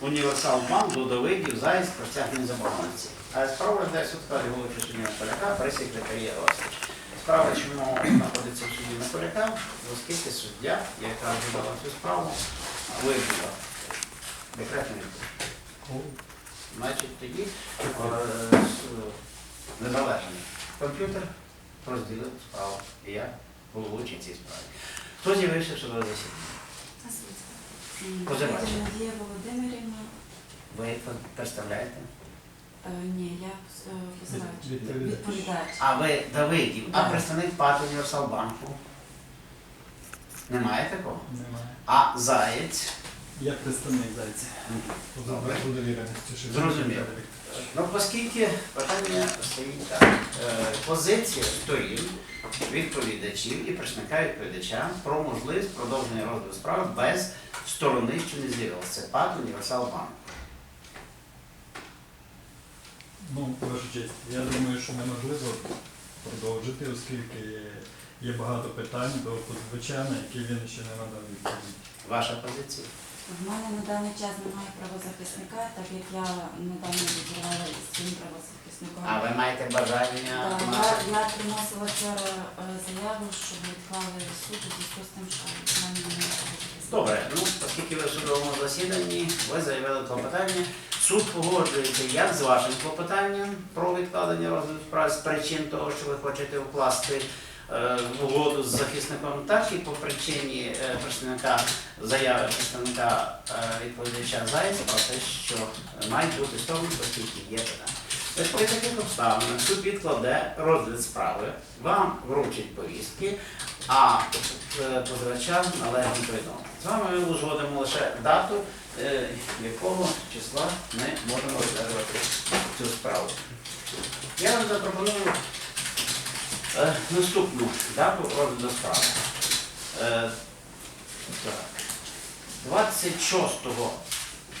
універсал банк до Давидів, Заєць, простягнення заборгованості. А справа розглядає суд складі голови Шевченка Поляка, прес-секретарія Васильович. Справа чому знаходиться в суді на Поляка, оскільки суддя, яка розглядала цю справу, вибула декретний відпустку. Значить, тоді е, незалежний комп'ютер розділив справу. І я головуючий цій справі. Хто з'явився в судове засідання? Позивач. Надія Володимирівна. Ви представляєте? Е, Ні, я е, позивач. Відповідач. Відповідач. А ви Давидів, а Так. представник ПАТ Універсал банку? Немає такого? Немає. А Заєць? Я представник зайця. Добре. Довіреності. Зрозуміло. Ну, оскільки питання стоїть так, е, позиція сторін, відповідачів і представника відповідача про можливість продовження розгляду справи без сторони, що не з'явилася. Це ПАТ Універсал банк. Ну, ваша честь, я думаю, що неможливо продовжити, оскільки є багато питань до позивача, на які він ще не надав відповідь. Ваша позиція? В мене на даний час немає правозахисника, так як я недавно відбувала із своїм правозахисником. А ви маєте бажання Так, я, я приносила вчора е, заяву, щоб відклали суд у зв'язку з тим, що в мене немає. Добре, ну оскільки ви в судовому засіданні, ви заявили клопотання. Суд погоджується як з вашим клопотанням про відкладення розгляду справи з причин того, що ви хочете укласти е, угоду з захисником, так і по причині е, представника заяви представника е, відповідача Зайця про те, що мають бути сторони, оскільки є питання. Тобто при таких обставинах суд відкладе розгляд справи, вам вручить повістки, а е, позивачам належно повідомити. З вами ми узгодимо лише дату, е, якого числа ми можемо розглядати цю справу. Я вам запропоную е, наступну дату розгляду справи. Е, так. 26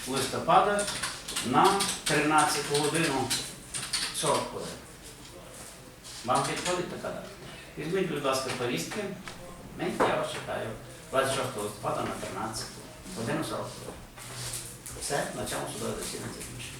листопада на 13 годину 40 хвилин. Вам підходить така дата? Візьміть, будь ласка, повістки. Я вас чекаю. 26 листопада на 13 годину 40 хвилин. Все, на цьому судове засідання закінчено.